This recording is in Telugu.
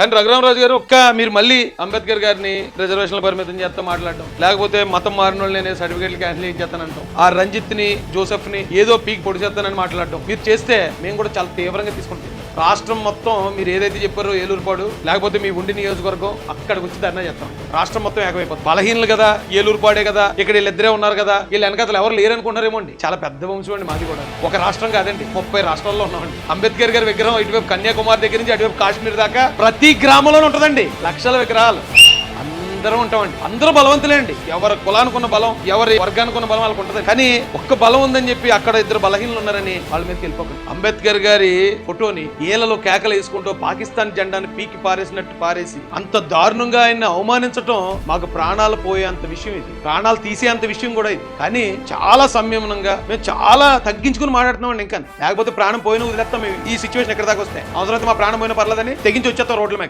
కానీ రఘురామరాజు గారు ఒక్క మీరు మళ్ళీ అంబేద్కర్ గారిని రిజర్వేషన్ల పరిమితం చేస్తా మాట్లాడటం లేకపోతే మతం మారిన వాళ్ళు నేను సర్టిఫికేట్లు క్యాన్సిల్ చేస్తానంటాం ఆ రంజిత్ని జోసెఫ్ని ఏదో పీక్ పొడి చేస్తానని మాట్లాడటం మీరు చేస్తే మేము కూడా చాలా తీవ్రంగా తీసుకుంటాం. రాష్ట్రం మొత్తం మీరు ఏదైతే చెప్పారో ఏలూరుపాడు లేకపోతే మీ ఉండి నియోజకవర్గం అక్కడికి వచ్చి ధర్నా చేస్తాం. రాష్ట్రం మొత్తం ఏకమైపోతుంది. బలహీనలు కదా ఏలూరుపాడే కదా ఇక్కడ వీళ్ళిద్దరే ఉన్నారు కదా వీళ్ళు వెనకాతలు ఎవరు లేరనుకున్నారేమో అండి. చాలా పెద్ద వంశం అండి మాది కూడా. ఒక రాష్ట్రం కాదండి ముప్పై రాష్ట్రాల్లో ఉన్నామండి అంబేద్కర్ గారి విగ్రహం ఇటువైపు కన్యాకుమారి దగ్గర నుంచి అటువైపు కాశ్మీర్ దాకా ప్రతి గ్రామంలోనే ఉంటుందండి. లక్షల విగ్రహాలు. అందరం ఉంటామండి. అందరూ బలవంతులే అండి ఎవరి కులానికి ఉన్న బలం ఎవరి వర్గానికి ఉన్న బలం వాళ్ళకి ఉంటుంది. కానీ ఒక్క బలం ఉందని చెప్పి అక్కడ ఇద్దరు బలహీనలు ఉన్నారని వాళ్ళ మీదకి వెళ్ళిపోకండి. అంబేద్కర్ గారి ఫోటోని ఏలలో కేకలు వేసుకుంటూ పాకిస్తాన్ జెండాని పీకి పారేసినట్టు పారేసి అంత దారుణంగా ఆయన్ని అవమానించటం మాకు ప్రాణాలు పోయేంత విషయం ఇది. ప్రాణాలు తీసేంత విషయం కూడా ఇది. కానీ చాలా సంయమనంగా మేము చాలా తగ్గించుకుని మాట్లాడుతున్నాం ఇంకా. లేకపోతే ప్రాణం పోయిన వదిలేస్తాం మేము. ఈ సిచ్యువేషన్ ఎక్కడ దాకా వస్తే? అవసరమైతే మా ప్రాణం పోయిన పర్లేదని తెగించి వచ్చేస్తాం రోడ్ల మీద